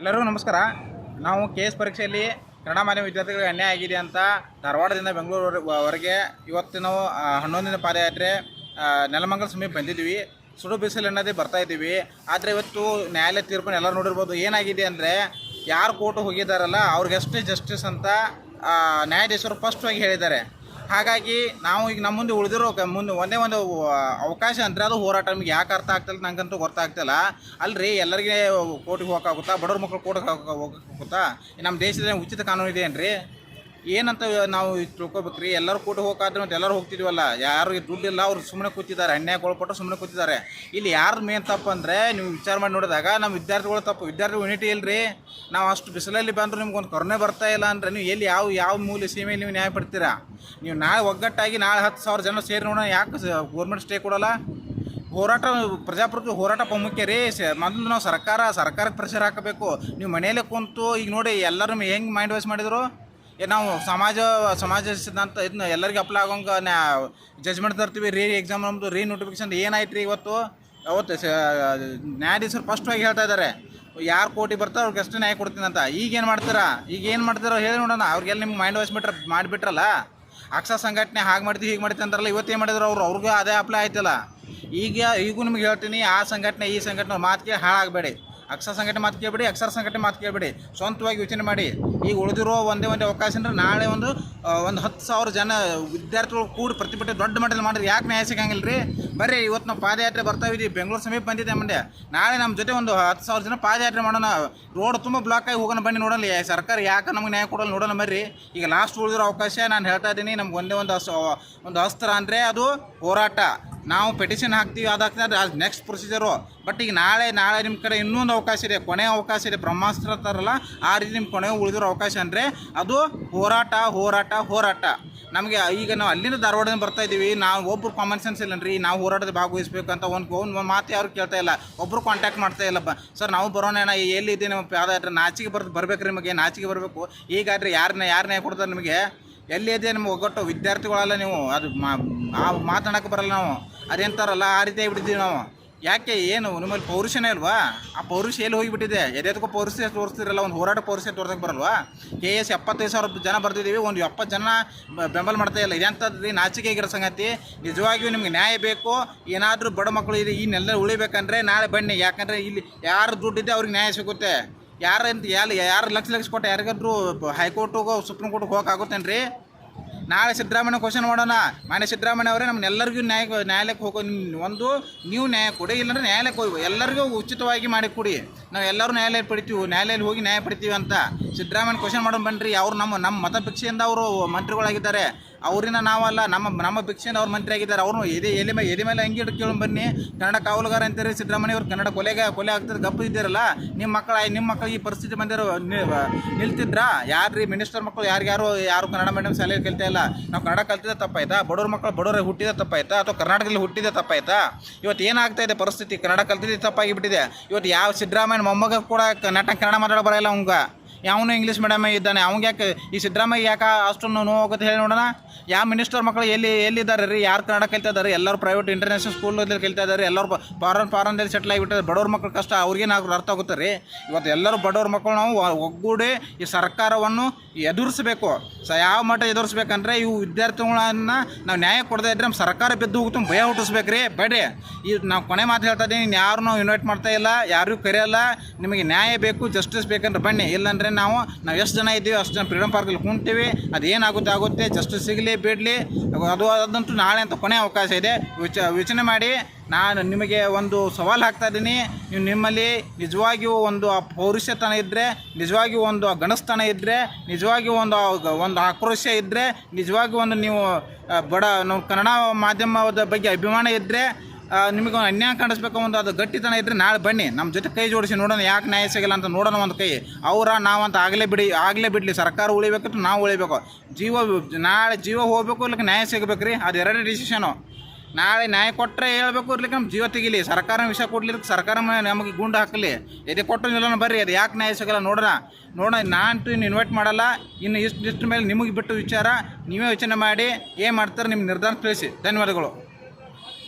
ಎಲ್ಲರಿಗೂ ನಮಸ್ಕಾರ. ನಾವು ಕೆ ಎಸ್ ಪರೀಕ್ಷೆಯಲ್ಲಿ ಕನ್ನಡ ಮಾಧ್ಯಮ ವಿದ್ಯಾರ್ಥಿಗಳಿಗೆ ಅನ್ಯಾಯ ಆಗಿದೆ ಅಂತ ಧಾರವಾಡದಿಂದ ಬೆಂಗಳೂರುವರೆಗೆ ಇವತ್ತು ನಾವು ಹನ್ನೊಂದನೇ ಪಾದಯಾತ್ರೆ ನೆಲಮಂಗಲ ಸಮೀಪ ಬಂದಿದ್ವಿ ಸುಡು ಬಿಸಿಲು ಅನ್ನೋದೇ ಬರ್ತಾ ಇದ್ದೀವಿ. ಆದರೆ ಇವತ್ತು ನ್ಯಾಯಾಲಯ ತೀರ್ಪನ್ನು ಎಲ್ಲರೂ ನೋಡಿರ್ಬೋದು. ಏನಾಗಿದೆ ಅಂದರೆ ಯಾರು ಕೋರ್ಟ್ ಹೋಗಿದ್ದಾರಲ್ಲ ಎಷ್ಟು ಜಸ್ಟಿಸ್ ಅಂತ ನ್ಯಾಯಾಧೀಶರು ಸ್ಪಷ್ಟವಾಗಿ ಹೇಳಿದ್ದಾರೆ. ಹಾಗಾಗಿ ನಾವು ಈಗ ನಮ್ಮ ಮುಂದೆ ಉಳಿದಿರೋ ಮುಂದೆ ಒಂದೇ ಒಂದು ಅವಕಾಶ ಅಂದರೆ ಅದು ಹೋರಾಟ. ನಮಗೆ ಯಾಕೆ ಅರ್ಥ ಆಗ್ತಿಲ್ಲ ನಂಗಂತೂ ಗೊತ್ತಾಗ್ತಿಲ್ಲ ಅಲ್ರಿ, ಎಲ್ಲರಿಗೆ ಕೋರ್ಟಿಗೆ ಹೋಗೋಕ್ಕಾಗುತ್ತಾ, ಬಡವ್ರ ಮಕ್ಕಳು ಕೋಟಿಗೆ ಹೋಗೋಕ್ಕಾಗುತ್ತಾ? ನಮ್ಮ ದೇಶದಲ್ಲಿ ಉಚಿತ ಕಾನೂನು ಇದೆ ಏನ್ರಿ? ಏನಂತ ನಾವು ತಿಳ್ಕೊಬೇಕು ರೀ ಎಲ್ಲರೂ ಕೂಟ ಹೋಗಾದ್ರೆ ಮತ್ತೆ ಎಲ್ಲರೂ ಹೋಗ್ತಿದ್ವಲ್ಲ ಯಾರಿಗೆ ದುಡ್ಡಿಲ್ಲ, ಅವ್ರು ಸುಮ್ಮನೆ ಕೂತಿದ್ದಾರೆ ಅನ್ಯಾಯ ಒಳಪಟ್ಟು ಸುಮ್ಮನೆ ಕೂತಿದ್ದಾರೆ. ಇಲ್ಲಿ ಯಾರು ಮೇನ್ ತಪ್ಪು ಅಂದರೆ ನೀವು ವಿಚಾರ ಮಾಡಿ ನೋಡಿದಾಗ ನಮ್ಮ ವಿದ್ಯಾರ್ಥಿಗಳು ತಪ್ಪು. ವಿದ್ಯಾರ್ಥಿ ಯೂನಿಟಿ ಇಲ್ಲರಿ ನಾವು ಅಷ್ಟು ಬಿಸಿಲಲ್ಲಿ ಬಂದರೂ ನಿಮ್ಗೊಂದು ಕೊರೋನೆ ಬರ್ತಾ ಇಲ್ಲ ಅಂದರೆ ನೀವು ಎಲ್ಲಿ ಯಾವ ಯಾವ ಮೂಲೆ ಸೀಮೆಯಲ್ಲಿ ನೀವು ನ್ಯಾಯ ಪಡ್ತೀರಾ? ನೀವು ನಾಳೆ ಒಗ್ಗಟ್ಟಾಗಿ ನಾಳೆ ಹತ್ತು ಸಾವಿರ ಜನ ಸೇರಿ ನೋಡೋಣ, ಯಾಕೆ ಗೌರ್ಮೆಂಟ್ ಸ್ಟೇ ಕೊಡೋಲ್ಲ? ಹೋರಾಟ, ಪ್ರಜಾಪ್ರಭುತ್ವ ಹೋರಾಟ ಮುಖ್ಯ ರೀ. ಮೊದಲು ನಾವು ಸರ್ಕಾರ, ಸರ್ಕಾರಕ್ಕೆ ಪ್ರೆಷರ್ ಹಾಕಬೇಕು. ನೀವು ಮನೆಯಲ್ಲೇ ಕುಂತು, ಈಗ ನೋಡಿ ಎಲ್ಲರೂ ಹೆಂಗೆ ಮೈಂಡ್ ವಾಶ್ ಮಾಡಿದ್ರು? ನಾವು ಸಮಾಜ ಸಮಾಜ ಸಿದ್ಧಾಂತ ಇದನ್ನ ಎಲ್ಲರಿಗೂ ಅಪ್ಲೈ ಆಗೋಂಗೆ ನಾ ಜಜ್ಮೆಂಟ್ ತರ್ತೀವಿ. ರೀ ಎಕ್ಸಾಮ್ ನಮ್ಮದು ರೀ ನೋಟಿಫಿಕೇಶನ್ ಏನಾಯ್ತು ರೀ ಇವತ್ತು? ಅವತ್ತು ನ್ಯಾಯಾಧೀಶರು ಸ್ಪಷ್ಟವಾಗಿ ಹೇಳ್ತಾ ಇದ್ದಾರೆ ಯಾರು ಕೋಟಿ ಬರ್ತಾರೆ ಅವ್ರಿಗೆ ಅಷ್ಟೇ ನ್ಯಾಯ ಕೊಡ್ತೀನಿ ಅಂತ ಈಗ ಏನು ಮಾಡ್ತೀರಾ? ಈಗ ಏನು ಮಾಡ್ತಾರೋ ಹೇಳಿ ನೋಡೋಣ. ಅವ್ರಿಗೆಲ್ಲ ನಿಮ್ಗೆ ಮೈಂಡ್ ವಾಶ್ ಬಿಟ್ರೆ, ಮಾಡಿಬಿಟ್ರಲ್ಲ? ಅಕ್ಷ ಸಂಘಟನೆ ಹಾಗೆ ಮಾಡ್ತೀವಿ, ಹೀಗೆ ಮಾಡ್ತೀವಿ ಅಂತಾರಲ್ಲ ಏನು ಮಾಡಿದ್ರು ಅವ್ರು? ಅವ್ರಿಗೂ ಅದೇ ಅಪ್ಲೈ ಆಯ್ತಲ್ಲ. ಈಗ, ಈಗೂ ನಿಮ್ಗೆ ಹೇಳ್ತೀನಿ, ಆ ಸಂಘಟನೆ, ಈ ಸಂಘಟನೆ ಮಾತಿಗೆ ಹಾಳಾಗಬೇಡಿ. ಅಕ್ಷರ ಸಂಘಟನೆ ಮಾತು ಕೇಳಬೇಡಿ, ಅಕ್ಷರ ಸಂಘಟನೆ ಮಾತು ಕೇಳಬೇಡಿ. ಸ್ವಂತವಾಗಿ ಯೋಚನೆ ಮಾಡಿ. ಈಗ ಉಳಿದಿರೋ ಒಂದೇ ಒಂದೇ ಅವಕಾಶ ಅಂದ್ರೆ ನಾಳೆ ಒಂದು ಒಂದು ಹತ್ತು ಸಾವಿರ ಜನ ವಿದ್ಯಾರ್ಥಿಗಳು ಕೂಡಿ ಪ್ರತಿಭಟನೆ ದೊಡ್ಡ ಮಟ್ಟದಲ್ಲಿ ಮಾಡಿದ್ರೆ ಯಾಕೆ ನ್ಯಾಯ ಸಿಗಂಗಿಲ್ಲ ರೀ ಬರ್ರಿ, ಇವತ್ತು ನಾವು ಪಾದಯಾತ್ರೆ ಬರ್ತಾ ಇದ್ದೀವಿ ಬೆಂಗಳೂರು ಸಮೀಪ ಬಂದಿದೆ ಮಂಡ್ಯ. ನಾಳೆ ನಮ್ಮ ಜೊತೆ ಒಂದು ಹತ್ತು ಸಾವಿರ ಜನ ಪಾದಯಾತ್ರೆ ಮಾಡೋಣ. ರೋಡ್ ತುಂಬ ಬ್ಲಾಕ್ ಆಗಿ ಹೋಗೋಣ ಬನ್ನಿ ನೋಡಲ್ಲ. ಸರ್ಕಾರ ಯಾಕೆ ನಮ್ಗೆ ನ್ಯಾಯ ಕೊಡಲ್ಲ ನೋಡೋಣ ಬರ್ರಿ. ಈಗ ಲಾಸ್ಟ್ ಉಳಿದಿರೋ ಅವಕಾಶ ನಾನು ಹೇಳ್ತಾ ಇದ್ದೀನಿ, ನಮ್ಗೆ ಒಂದೇ ಒಂದು ಒಂದು ಅಸ್ತ್ರ ಅಂದರೆ ಅದು ಹೋರಾಟ. ನಾವು ಪೆಟಿಷನ್ ಹಾಕ್ತೀವಿ ಅದಾಗ್ತದೆ ಅದು ಅದು ನೆಕ್ಸ್ಟ್ ಪ್ರೊಸೀಜರು ಬಟ್ ಈಗ ನಾಳೆ ನಾಳೆ ನಿಮ್ಮ ಕಡೆ ಇನ್ನೊಂದು ಅವಕಾಶ ಇದೆ, ಕೊನೆ ಅವಕಾಶ ಇದೆ. ಬ್ರಹ್ಮಾಸ್ತ್ರ ತರಲ್ಲ, ಆ ರೀತಿ ನಿಮ್ಮ ಕೊನೆ ಉಳಿದಿರೋ ಅವಕಾಶ ಅಂದರೆ ಅದು ಹೋರಾಟ ಹೋರಾಟ ಹೋರಾಟ. ನಮಗೆ ಈಗ ನಾವು ಅಲ್ಲಿಂದ ಧಾರವಾಡದಿಂದ ಬರ್ತಾ ಇದ್ದೀವಿ. ನಾವು ಒಬ್ರು ಕಾಮನ್ ಸೆನ್ಸ್ ಇಲ್ಲನ್ರಿ. ನಾವು ಹೋರಾಟದ ಭಾಗವಹಿಸ್ಬೇಕು ಅಂತ ಒಂದು ಒಂದು ಮಾತು ಯಾರು ಕೇಳ್ತಾ ಇಲ್ಲ. ಒಬ್ಬರು ಕಾಂಟ್ಯಾಕ್ಟ್ ಮಾಡ್ತಾ ಇಲ್ಲ. ಸರ್, ನಾವು ಬರೋಣ ಎಲ್ಲಿದೆ ನಮ್ಮ ಪಾದಯಾತ್ರೆ ನಾಚಿಗೆ ಬರ್ ಬರ್ಬೇಕು ನಿಮಗೆ ನಾಚಿಗೆ ಬರಬೇಕು. ಈಗಾದರೆ ಯಾರನ್ನ ಯಾರನ್ನ ಕೊಡ್ತಾರೆ ನಿಮಗೆ? ಎಲ್ಲಿ ಇದೆ ನಿಮ್ಗೆ ಒಗ್ಗಟ್ಟು? ವಿದ್ಯಾರ್ಥಿಗಳಲ್ಲ ನೀವು. ಅದು ಮಾ ಮಾತಾಡಕ್ಕೆ ಬರಲ್ಲ ನಾವು. ಅದೇಂತಾರಲ್ಲ, ಆ ರೀತಿ ಆಗಿಬಿಟ್ಟಿದ್ದೀವಿ ನಾವು. ಯಾಕೆ, ಏನು, ನಿಮ್ಮಲ್ಲಿ ಪೌರುಷನೇ ಅಲ್ವಾ? ಆ ಪೌರುಷ ಎಲ್ಲಿ ಹೋಗಿಬಿಟ್ಟಿದೆ? ಎದೆದಕ್ಕೂ ಪೌರುಷ ತೋರಿಸ್ತಿರಲ್ಲ, ಒಂದು ಹೋರಾಟ ಪೌರುಷ ತೋರ್ಸಕ್ಕೆ ಬರಲ್ವಾ? ಕೆ ಎಸ್ ಎಪ್ಪತ್ತೈದು ಸಾವಿರ ಜನ ಬರ್ತಿದ್ದೀವಿ ಒಂದು ಎಪ್ಪತ್ತು ಜನ ಬೆಂಬಲ ಮಾಡ್ತಾ ಇಲ್ಲ. ಇದೆಂಥದ್ದು ನಾಚಿಕೆ ಆಗಿರೋ ಸಂಗತಿ? ನಿಜವಾಗಿಯೂ ನಿಮ್ಗೆ ನ್ಯಾಯ ಬೇಕು. ಏನಾದರೂ ಬಡ ಮಕ್ಕಳು ಇದೆ ಇನ್ನೆಲ್ಲ ಉಳಿಬೇಕಂದ್ರೆ ನಾಳೆ ಬನ್ನಿ. ಯಾಕಂದರೆ ಇಲ್ಲಿ ಯಾರು ದುಡ್ಡಿದೆ ಅವ್ರಿಗೆ ನ್ಯಾಯ ಸಿಗುತ್ತೆ. ಯಾರಂತ, ಯಾರು ಯಾರು ಲಕ್ಷ ಲಕ್ಷ ಕೊಟ್ಟು ಯಾರಿಗಾದ್ರೂ ಹೈಕೋರ್ಟಿಗೋ, ಸುಪ್ರೀಂ ಕೋರ್ಟ್ಗೆ ಹೋಗಕ್ಕಾಗುತ್ತೇನ್ರಿ ನಾಳೆ ಸಿದ್ದರಾಮಯ್ಯ ಕ್ವಶನ್ ಮಾಡೋಣ. ಮಾನ್ಯ ಸಿದ್ದರಾಮಯ್ಯ ಅವರೇ ನಮ್ಮನ್ನೆಲ್ಲರಿಗೂ ನ್ಯಾಯ, ನ್ಯಾಯಾಲಯಕ್ಕೆ ಹೋಗೋ ಒಂದು, ನೀವು ನ್ಯಾಯ ಕೊಡಿ, ಇಲ್ಲಾಂದ್ರೆ ನ್ಯಾಯಾಲಯಕ್ಕೆ ಹೋಗಿ ಎಲ್ಲರಿಗೂ ಉಚಿತವಾಗಿ ಮಾಡಿ ಕೊಡಿ. ನಾವು ಎಲ್ಲರೂ ನ್ಯಾಯಾಲಯ ಪಡಿತೀವಿ ನ್ಯಾಯಾಲಯಲ್ಲಿ ಹೋಗಿ ನ್ಯಾಯ ಪಡಿತೀವಿ ಅಂತ. ಸಿದ್ದರಾಮಯ್ಯ ಕ್ವಶನ್ ಮಾಡೋಣ ಬನ್ನಿರಿ ಅವ್ರು ನಮ್ಮ ನಮ್ಮ ಮತ ಭಿಕ್ಷೆಯಿಂದ ಅವರು ಮಂತ್ರಿಗಳಾಗಿದ್ದಾರೆ. ಅವರಿಂದ ನಾವಲ್ಲ, ನಮ್ಮ ನಮ್ಮ ಭಿಕ್ಷೆನ ಅವ್ರು ಮಂತ್ರಿ ಆಗಿದ್ದಾರೆ. ಅವರು ಎದೆ, ಎಲೆ ಮೇಲೆ ಎದೆ ಮೇಲೆ ಹಂಗೆ ಕೇಳಿ ಬನ್ನಿ. ಕನ್ನಡ ಕಾವಲುಗಾರ ಅಂತಾರೆ, ಸಿದ್ದರಾಮಯ್ಯ ಅವರು ಕನ್ನಡ ಕೊಲೆಗೆ, ಕೊಲೆ ಆಗ್ತದೆ ಗಪ್ಪು ಇದ್ದೀರಲ್ಲ ನಿಮ್ಮ ಮಕ್ಕಳ ನಿಮ್ಮ ಮಕ್ಕಳು ಈ ಪರಿಸ್ಥಿತಿ ಬಂದಿರೋ ನಿಲ್ತಿದ್ರಾ? ಯಾರ್ರಿ ಮಿನಿಸ್ಟರ್ ಮಕ್ಕಳು ಯಾರ್ಯಾರು ಯಾರು ಕನ್ನಡ ಮೀಡಿಯಂ ಶಾಲೆಯಲ್ಲಿ ಕಲಿತಾ ಇಲ್ಲ? ನಾವು ಕನ್ನಡ ಕಲ್ತಿದ್ದ ತಪ್ಪಾಯ್ತಾ? ಬಡವ್ರ ಮಕ್ಕಳು ಬಡವರೇ ಹುಟ್ಟಿದ ತಪ್ಪಾಯ್ತಾ? ಅಥವಾ ಕರ್ನಾಟಕದಲ್ಲಿ ಹುಟ್ಟಿದ ತಪ್ಪಾಯ್ತಾ? ಇವತ್ತು ಏನಾಗ್ತಾ ಇದೆ ಪರಿಸ್ಥಿತಿ? ಕನ್ನಡ ಕಲ್ತಿದ್ದೆ ತಪ್ಪಾಗಿಬಿಟ್ಟಿದೆ. ಇವತ್ತು ಯಾವ ಸಿದ್ದರಾಮಯ್ಯ ಮೊಮ್ಮಗ ಕೂಡ ನಟ ಕನ್ನಡ ಮಾತಾಡೋ ಬರಲ್ಲ ಅವಂಗ. ಯಾವನು ಇಂಗ್ಲೀಷ್ ಮೀಡಿಯಮ್ ಇದ್ದಾನೆ. ಅವ್ಗೆ ಯಾಕೆ ಈ ಸಿದ್ದರಾಮಯ್ಯ ಯಾಕೆ ಅಷ್ಟೊಂದು ನೋವು ಆಗುತ್ತೆ ಹೇಳಿ ನೋಡೋಣ? ಯಾವ ಮಿನಿಸ್ಟರ್ ಮಕ್ಕಳು ಎಲ್ಲಿ ಎಲ್ಲಿದ್ದಾರೆ ರೀ? ಯಾರು ಕನ್ನಡ ಕಲಿತಾ ಇದ್ದಾರೆ ಎಲ್ಲರೂ ಪ್ರೈವೇಟ್ ಇಂಟರ್ನ್ಯಾಷನಲ್ ಸ್ಕೂಲಲ್ಲಿ ಕಲಿತಾ ಇದ್ದಾರೆ ಎಲ್ಲರೂ ಫಾರನ್ ಫಾರನ್ದಲ್ಲಿ ಸೆಟ್ಲ್ ಆಗಿಬಿಟ್ಟಿದ್ದಾರೆ. ಬಡವ್ರ ಮಕ್ಕಳು ಕಷ್ಟ ಅವ್ರಿಗೇನಾದ್ರು ಅರ್ಥ ಆಗುತ್ತೆ ರೀ? ಇವತ್ತು ಎಲ್ಲರೂ ಬಡವ್ರ ಮಕ್ಕಳು ನಾವು ಒಗ್ಗೂಡಿ ಈ ಸರ್ಕಾರವನ್ನು ಎದುರಿಸಬೇಕು. ಸ, ಯಾವ ಮಟ್ಟ ಎದುರಿಸ್ಬೇಕಂದ್ರೆ ಇವು ವಿದ್ಯಾರ್ಥಿಗಳನ್ನ ನಾವು ನ್ಯಾಯ ಕೊಡದೇ ಇದ್ರೆ ನಮ್ಮ ಸರ್ಕಾರ ಬಿದ್ದು ಹೋಗುತ್ತೆ ಭಯ ಹುಟ್ಟಿಸ್ಬೇಕು ರೀ. ಬೇಡಿ ಈ ನಾವು ಕೊನೆ ಮಾತು ಹೇಳ್ತಾ ಇದ್ದೀನಿ ಯಾರು ನಾವು ಇನ್ವೈಟ್ ಮಾಡ್ತಾ ಇಲ್ಲ, ಯಾರಿಗೂ ಕರೆಯಲ್ಲ, ನಿಮಗೆ ನ್ಯಾಯ ಬೇಕು ಜಸ್ಟಿಸ್ ಬೇಕಂದ್ರೆ ಬನ್ನಿ. ಇಲ್ಲಾಂದರೆ ನಾವು ನಾವು ಎಷ್ಟು ಜನ ಇದ್ದೀವಿ ಅಷ್ಟು ಜನ ಫ್ರೀಡಮ್ ಪಾರ್ಕಲ್ಲಿ ಕುಂತೀವಿ. ಅದೇನಾಗುತ್ತೆ ಆಗುತ್ತೆ ಜಸ್ಟಿಸ್ ಸಿಗಲಿ ಬಿಡಲಿ. ಅದು ಅದಂತೂ ನಾಳೆ ಅಂತ ಕೊನೆ ಅವಕಾಶ ಇದೆ. ವಿಚ ಯೋಚನೆ ಮಾಡಿ ನಾನು ನಿಮಗೆ ಒಂದು ಸವಾಲು ಹಾಕ್ತಾ ಇದ್ದೀನಿ. ನೀವು ನಿಮ್ಮಲ್ಲಿ ನಿಜವಾಗಿಯೂ ಒಂದು ಆ ಪೌರುಷತನ ಇದ್ದರೆ ನಿಜವಾಗಿಯೂ ಒಂದು ಆ ಗಣಸ್ತನ ಇದ್ದರೆ ನಿಜವಾಗಿಯೂ ಒಂದು ಒಂದು ಆಕ್ರೋಶ ಇದ್ದರೆ ನಿಜವಾಗಿಯೂ ಒಂದು ನೀವು ಬಡ, ನಾವು ಕನ್ನಡ ಮಾಧ್ಯಮದ ಬಗ್ಗೆ ಅಭಿಮಾನ ಇದ್ದರೆ ನಿಮಗೆ ಅನ್ಯಾಯ ಕಾಣಿಸ್ಬೇಕು ಒಂದು ಅದು ಗಟ್ಟಿತನ ಇದ್ದರೆ ನಾಳೆ ಬನ್ನಿ. ನಮ್ಮ ಜೊತೆ ಕೈ ಜೋಡಿಸಿ ನೋಡೋಣ ಯಾಕೆ ನ್ಯಾಯ ಸಿಗಲ್ಲ ಅಂತ ನೋಡೋಣ ಒಂದು ಕೈ. ಅವರ, ನಾವಂತ ಆಗಲೇ ಬಿಡಿ, ಆಗಲೇ ಬಿಡಲಿ. ಸರ್ಕಾರ ಉಳಿಬೇಕಂತ ನಾವು ಉಳಿಬೇಕು. ಜೀವ, ನಾಳೆ ಜೀವ ಹೋಗಬೇಕು ಇಲ್ಲಕ್ಕೆ ನ್ಯಾಯ ಸಿಗಬೇಕು ರೀ. ಅದು ಎರಡೇ ಡಿಸಿಷನು ನಾಳೆ ನ್ಯಾಯ ಕೊಟ್ಟರೆ ಹೇಳ್ಬೇಕು ಇರ್ಲಿಕ್ಕೆ ನಮ್ಮ ಜೀವ ತೆಗಿಲಿ. ಸರ್ಕಾರ ವಿಷಯ ಕೊಡ್ಲಿಕ್ಕೆ ಸರ್ಕಾರ ನಮಗೆ ಗುಂಡು ಹಾಕಲಿ. ಎದೆ ಕೊಟ್ಟು ನಿಲ್ಲೋಣ ಬರ್ರಿ. ಅದು ಯಾಕೆ ನ್ಯಾಯ ಸಿಗಲ್ಲ ನೋಡೋಣ. ನೋಡೋಣ ನಾನು ಇನ್ನು ಇನ್ವೈಟ್ ಮಾಡಲ್ಲ. ಇನ್ನು ಇಷ್ಟು ಇಷ್ಟು ಮೇಲೆ ನಿಮಗೆ ಬಿಟ್ಟು ವಿಚಾರ. ನೀವೇ ಯೋಚನೆ ಮಾಡಿ. ಏನು ಮಾಡ್ತಾರೆ ನಿಮ್ಮ ನಿರ್ಧಾರ ತಿಳಿಸಿ. ಧನ್ಯವಾದಗಳು.